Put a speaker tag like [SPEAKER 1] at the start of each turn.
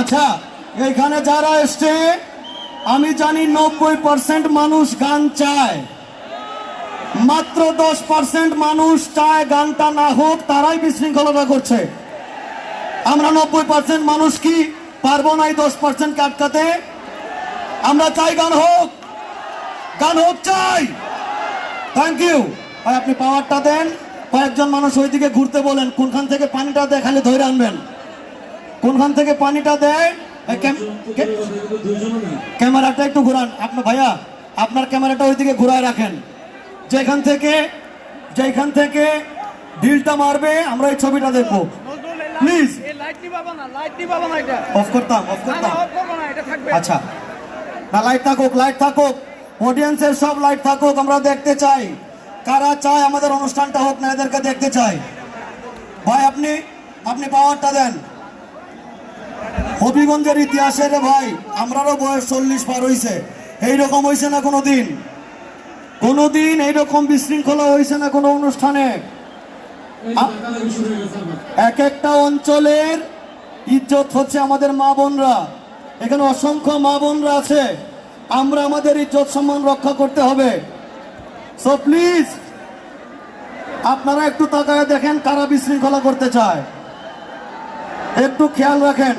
[SPEAKER 1] আচ্ছা এইখানে যারা এসছে, আমি জানি নব্বই পার্সেন্ট মানুষ গান চায়। মাত্র দশ পার্সেন্ট মানুষ চায় গানটা না হোক, তারাই বিশৃঙ্খলতা করছে। আমরা নব্বই পার্সেন্ট মানুষ কি পারব না এই দশ পার্সেন্ট আটকাতে? আমরা চাই গান হোক। গান হোক চাই। থ্যাংক ইউ আপনি পাওয়ারটা দেন। কয়েকজন মানুষ ওইদিকে ঘুরতে বলেন, কোনখান থেকে পানিটা দেখালে ধরে আনবেন? কোনখান থেকে পানিটা দেয়? ক্যামেরাটা একটু ঘুরান। আপনার ভাইয়া আপনার ক্যামেরাটা ওইদিকে ঘুরায় রাখেন। যেখান থেকে যেখান থেকে ঢিলটা মারবে আমরা এই ছবিটা দেখব।
[SPEAKER 2] এটা।
[SPEAKER 1] অফ করতাম অফ করতাম। আচ্ছা। না লাইট থাকুক লাইট থাকুক। অডিয়েন্সের সব লাইট থাকুক আমরা দেখতে চাই। কারা চায় আমাদের অনুষ্ঠানটা হোক না এদেরকে দেখতে চাই। ভাই আপনি আপনি পাওয়ারটা দেন। হবিগঞ্জের ইতিহাসে রে ভাই আমরারও বয়স চল্লিশ পার হইছে। এইরকম হইছে না কোনো দিন কোনোদিন এইরকম বিশৃঙ্খলা হয়েছে না কোনো অনুষ্ঠানে? এক একটা অঞ্চলের ইজ্জত হচ্ছে আমাদের মা বোনরা। এখানে অসংখ্য মা বোনরা আছে। আমরা আমাদের ইজ্জত সম্মান রক্ষা করতে হবে। সো প্লিজ আপনারা একটু তাকায় দেখেন কারা বিশৃঙ্খলা করতে চায়। একটু খেয়াল রাখেন।